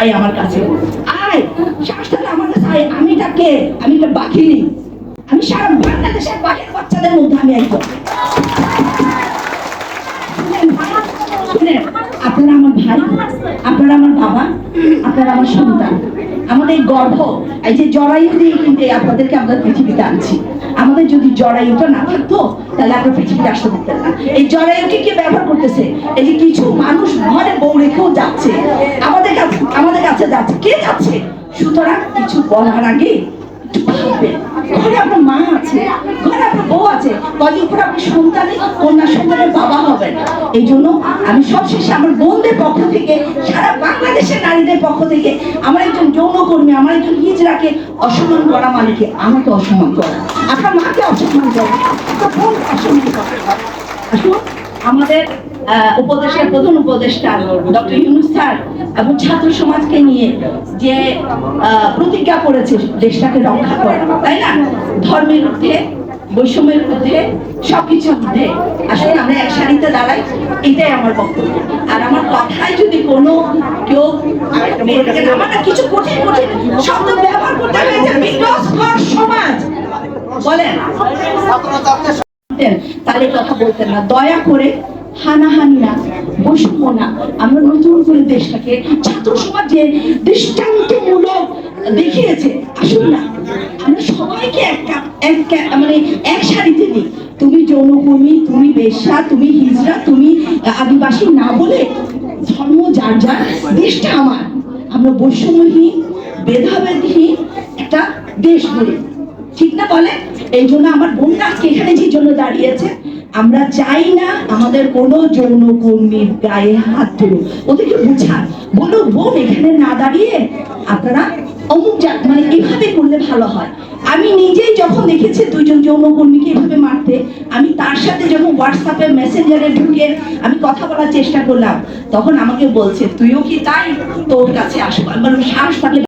আয় আমার কাছে। আয়, সাহস আমার কাছে আয়। আমি তাকে আমি একটা বাঘিনী। আমি সারা বাংলাদেশের বাঘের বাচ্চাদের মধ্যে আমি একজন। আপনারা আমার ভাই, আপনারা আমার বাবা, আপনারা আমার সন্তান। আমাদের গর্ভ, এই যে জরায়ু দিয়ে কিন্তু আপনাদেরকে আমরা পৃথিবীতে আনছি। আমাদের যদি জরায়ুটা না থাকতো, তাহলে আপনার পৃথিবীতে আসতে পারতেন না। এই জরায়ুকে কে ব্যবহার করতেছে? এই যে কিছু মানুষ ঘরে বউ রেখেও যাচ্ছে। কাছে যাচ্ছে কে যাচ্ছে? সুতরাং কিছু বলার আগে ঘরে আপনার মা আছে, ঘরে আপনার বউ আছে, কদিন পর আপনি সন্তানে কন্যা সন্তানের বাবা হবেন। এই জন্য আমি সবশেষে আমার বোনদের পক্ষ থেকে, সারা বাংলাদেশের নারীদের পক্ষ থেকে আমার একজন যৌনকর্মী, আমার একজন হিজড়াকে অসম্মান করা মানে আমাকে অসম্মান করা। আপনার মাকে অসম্মান করা। আপনার বোনকে অসম্মান করা। আসুন। আমাদের উপদেশের প্রধান উপদেষ্টা ডক্টর ইউনুস স্যার এবং ছাত্র সমাজকে নিয়ে যে প্রতিজ্ঞা করেছে দেশটাকে রক্ষা করা তাই না? ধর্মের ঊর্ধ্বে, বৈষম্যের ঊর্ধ্বে, সবকিছুর ঊর্ধ্বে। আসলে আমরা এক সারিতে দাঁড়াই। এটাই আমার বক্তব্য। আর আমার কথায় যদি কোনো কেউ আমার কিছু কঠিন কঠিন শব্দ ব্যবহার করতে হয়েছে সমাজ, বলেন। তাহলে কথা বলতেন না। দয়া করে হানাহানি না না আমরা নতুন করে দেশটাকে ছাত্র সমাজ দৃষ্টান্তমূলক দেখিয়েছে। আসুন না, আমরা সবাইকে এক মানে এক সারিতে তুমি যৌনকর্মী, তুমি বেশ্যা, তুমি হিজড়া, তুমি আদিবাসী না বলে ধর্ম যার যার, দেশটা আমার। আমরা বৈষম্যহীন, ভেদাভেদহীন একটা দেশ বলি ঠিক না বলে? এই জন্য আমার বোনরা আজকে এখানে যে জন্য দাঁড়িয়েছে, আমরা চাই না আমাদের কোনো যৌন কর্মীর গায়ে হাত তুলুক। ওদেরকে বুঝান। বলুক বোন, এখানে না দাঁড়িয়ে আপনারা অমুক জাত মানে এভাবে করলে ভালো হয়। আমি নিজেই যখন দেখেছি দুইজন যৌনকর্মীকে এভাবে মারতে, আমি তার সাথে যখন হোয়াটসঅ্যাপে মেসেঞ্জারে ঢুকে আমি কথা বলার চেষ্টা করলাম, তখন আমাকে বলছে, তুইও কি তাই তোর কাছে আসব? আমি বললাম, সাহস থাকলে